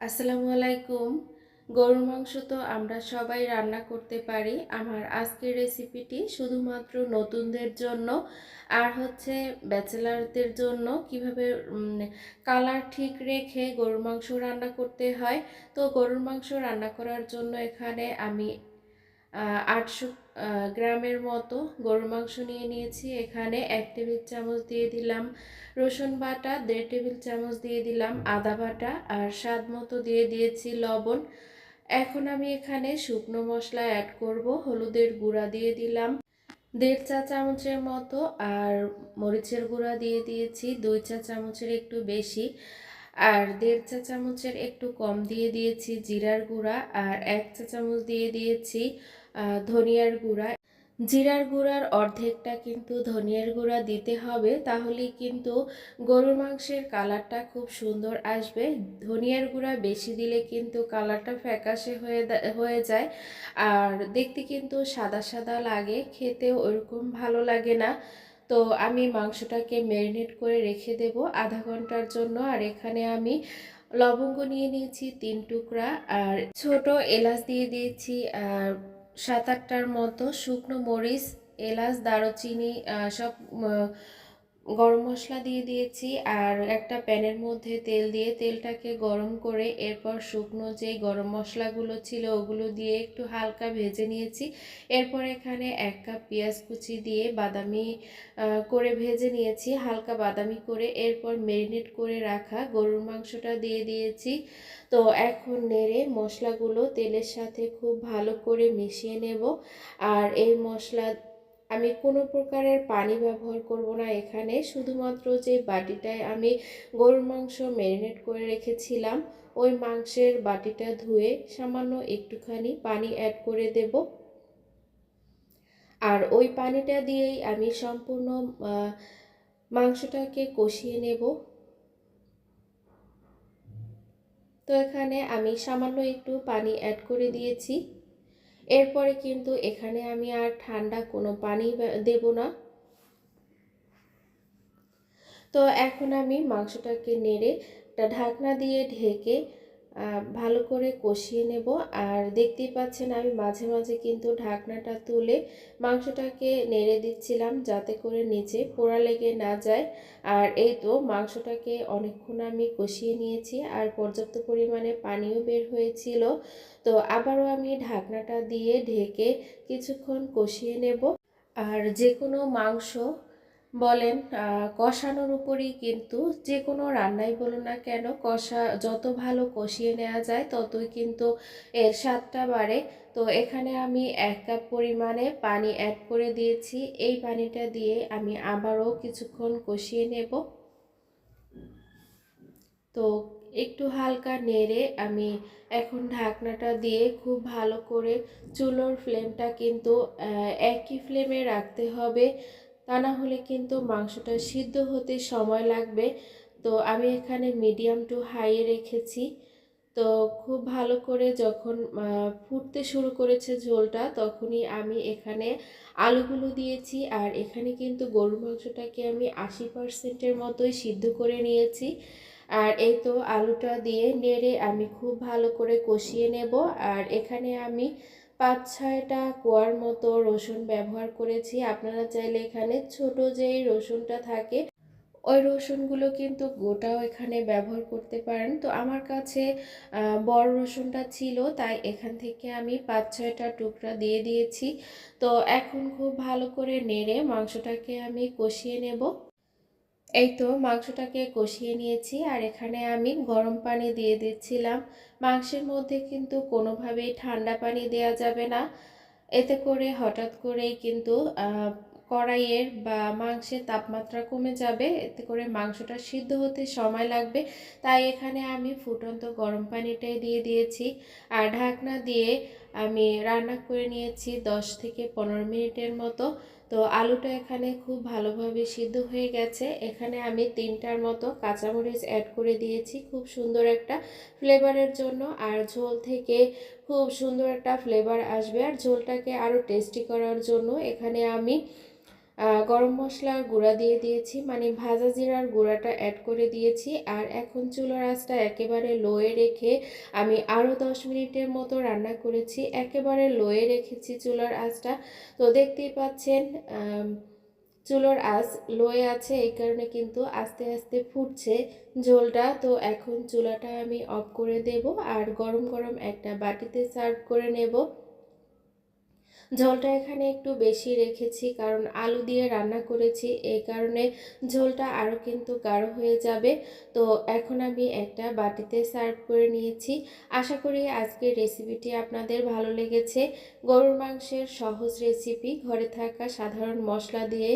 আসসালামু আলাইকুম। গরুর মাংস তো আমরা সবাই রান্না করতে পারি। আমার আজকের রেসিপিটি শুধুমাত্র নতুনদের জন্য আর হচ্ছে ব্যাচেলারদের জন্য কীভাবে কালার ঠিক রেখে গরুর মাংস রান্না করতে হয়। তো গরুর মাংস রান্না করার জন্য এখানে আমি আটশো গ্রামের মতো গরুর মাংস নিয়ে নিয়েছি। এখানে এক টেবিল চামচ দিয়ে দিলাম রসুন বাটা, দেড় টেবিল চামচ দিয়ে দিলাম আদা বাটা আর স্বাদ মতো দিয়ে দিয়েছি লবণ। এখন আমি এখানে শুকনো মশলা অ্যাড করব, হলুদের গুঁড়া দিয়ে দিলাম, দেড় চা চামচের মতো আর মরিচের গুঁড়া দিয়ে দিয়েছি, দুই চা চামচের একটু বেশি। আর দেড় চা চামচের একটু কম দিয়ে দিয়েছি জিরার গুঁড়া আর এক চা চামচ দিয়ে দিয়েছি ধনিয়ার গুঁড়া। জিরার গুঁড়ার অর্ধেকটা কিন্তু ধনিয়ার গুঁড়া দিতে হবে তাহলেই কিন্তু গরুর মাংসের কালারটা খুব সুন্দর আসবে। ধনিয়ার গুঁড়া বেশি দিলে কিন্তু কালারটা ফ্যাকাশে হয়ে হয়ে যায়। আর দেখতে কিন্তু সাদা সাদা লাগে, খেতেও ওরকম ভালো লাগে না। তো আমি মাংসটাকে ম্যারিনেট করে রেখে দেব আধা ঘণ্টার জন্য। আর এখানে আমি লবঙ্গ নিয়ে নিয়েছি তিন টুকরা আর ছোট এলাচ দিয়ে দিয়েছি, আর সাত আটটার মতো শুকনো মরিচ, এলাচ, দারুচিনি সব গরম মশলা দিয়ে দিয়েছি আর একটা প্যানের মধ্যে তেল দিয়ে তেলটাকে গরম করে এরপর শুকনো যে গরম মশলাগুলো ছিল ওগুলো দিয়ে একটু হালকা ভেজে নিয়েছি। এরপর এখানে এক কাপ পেঁয়াজ কুচি দিয়ে বাদামি করে ভেজে নিয়েছি, হালকা বাদামি করে। এরপর ম্যারিনেট করে রাখা গরুর মাংসটা দিয়ে দিয়েছি। তো এখন নেড়ে মশলাগুলো তেলের সাথে খুব ভালো করে মিশিয়ে নেব। আর এই মশলা আমি কোনো প্রকারের পানি ব্যবহার করব না। এখানে শুধুমাত্র যে বাটিটায় আমি গরুর মাংস ম্যারিনেট করে রেখেছিলাম, ওই মাংসের বাটিটা ধুয়ে সামান্য একটুখানি পানি অ্যাড করে দেব। আর ওই পানিটা দিয়েই আমি সম্পূর্ণ মাংসটাকে কষিয়ে নেব। তো এখানে আমি সামান্য একটু পানি অ্যাড করে দিয়েছি। এরপরে কিন্তু এখানে আমি আর ঠান্ডা কোনো পানি দেব না। তো এখন আমি মাংসটাকে নেড়ে একটা ঢাকনা দিয়ে ঢেকে ভালো করে কষিয়ে নেব। আর দেখতেই পাচ্ছেন আমি মাঝে মাঝে কিন্তু ঢাকনাটা তুলে মাংসটাকে নেড়ে দিচ্ছিলাম যাতে করে নিচে পোড়া লেগে না যায়। আর এই তো মাংসটাকে অনেকক্ষণ আমি কষিয়ে নিয়েছি আর পর্যাপ্ত পরিমাণে পানিও বের হয়েছিল। তো আবারও আমি ঢাকনাটা দিয়ে ঢেকে কিছুক্ষণ কষিয়ে নেব। আর যে কোনো মাংস বলেন কষানোর উপরই কিন্তু যে কোনো রান্নাই বলুন না কেন, কষা যত ভালো কষিয়ে নেওয়া যায় ততই কিন্তু এর স্বাদটা বাড়ে। তো এখানে আমি এক কাপ পরিমাণে পানি অ্যাড করে দিয়েছি। এই পানিটা দিয়ে আমি আবারও কিছুক্ষণ কষিয়ে নেব। তো একটু হালকা নেড়ে আমি এখন ঢাকনাটা দিয়ে খুব ভালো করে চুলোর ফ্লেমটা কিন্তু একই ফ্লেমে রাখতে হবে। তা না হলে কিন্তু মাংসটা সিদ্ধ হতে সময় লাগবে। তো আমি এখানে মিডিয়াম টু হাইয়ে রেখেছি। তো খুব ভালো করে যখন ফুটতে শুরু করেছে ঝোলটা, তখনই আমি এখানে আলুগুলো দিয়েছি। আর এখানে কিন্তু গরুর মাংসটাকে আমি আশি পার্সেন্টের মতোই সিদ্ধ করে নিয়েছি। আর এই তো আলুটা দিয়ে নেড়ে আমি খুব ভালো করে কষিয়ে নেব। আর এখানে আমি পাঁচ ছয়টা কোয়ার মতো রসুন ব্যবহার করেছি। আপনারা চাইলে এখানে ছোট যেই রসুনটা থাকে, ওই রসুনগুলো কিন্তু গোটাও এখানে ব্যবহার করতে পারেন। তো আমার কাছে বড় রসুনটা ছিল, তাই এখান থেকে আমি পাঁচ ছয়টা টুকরা দিয়ে দিয়েছি। তো এখন খুব ভালো করে নেড়ে মাংসটাকে আমি কষিয়ে নেব। এই তো মাংসটাকে কষিয়ে নিয়েছি আর এখানে আমি গরম পানি দিয়ে দিচ্ছিলাম। মাংসের মধ্যে কিন্তু কোনোভাবেই ঠান্ডা পানি দেওয়া যাবে না। এতে করে হঠাৎ করেই কিন্তু কড়াইয়ের বা মাংসের তাপমাত্রা কমে যাবে। এতে করে মাংসটা সিদ্ধ হতে সময় লাগবে। তাই এখানে আমি ফুটন্ত গরম পানিটাই দিয়ে দিয়েছি। আর ঢাকনা দিয়ে আমি রান্না করে নিয়েছি দশ থেকে পনেরো মিনিটের মতো। তো আলুটা এখানে খুব ভালোভাবে সিদ্ধ হয়ে গেছে। এখানে আমি তিনটার মতো কাঁচামরিচ অ্যাড করে দিয়েছি খুব সুন্দর একটা ফ্লেভারের জন্য। আর ঝোল থেকে খুব সুন্দর একটা ফ্লেভার আসবে। আর ঝোলটাকে আরও টেস্টি করার জন্য এখানে আমি গরম মশলার গুঁড়া দিয়ে দিয়েছি। মানে ভাজা জিরার গুঁড়াটা অ্যাড করে দিয়েছি। আর এখন চুলার আঁচটা একেবারে লোয়ে রেখে আমি আরও দশ মিনিটের মতো রান্না করেছি। একেবারে লোয়ে রেখেছি চুলার আঁচটা। তো দেখতেই পাচ্ছেন চুলোর আঁচ লোয়ে আছে। এই কারণে কিন্তু আস্তে আস্তে ফুটছে ঝোলটা। তো এখন চুলাটা আমি অফ করে দেব। আর গরম গরম একটা বাটিতে সার্ভ করে নেব। ঝোলটা এখানে একটু বেশি রেখেছি, কারণ আলু দিয়ে রান্না করেছি এই কারণে ঝোলটা আরও কিন্তু গাঢ় হয়ে যাবে। তো এখন আমি একটা বাটিতে সার্ভ করে নিয়েছি। আশা করি আজকের রেসিপিটি আপনাদের ভালো লেগেছে। গরুর মাংসের সহজ রেসিপি, ঘরে থাকা সাধারণ মশলা দিয়ে।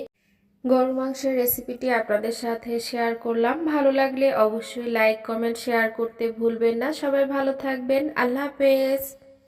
গরুর মাংসের রেসিপিটি আপনাদের সাথে শেয়ার করলাম। ভালো লাগলে অবশ্যই লাইক, কমেন্ট, শেয়ার করতে ভুলবেন না। সবাই ভালো থাকবেন। আল্লাহ হাফেজ।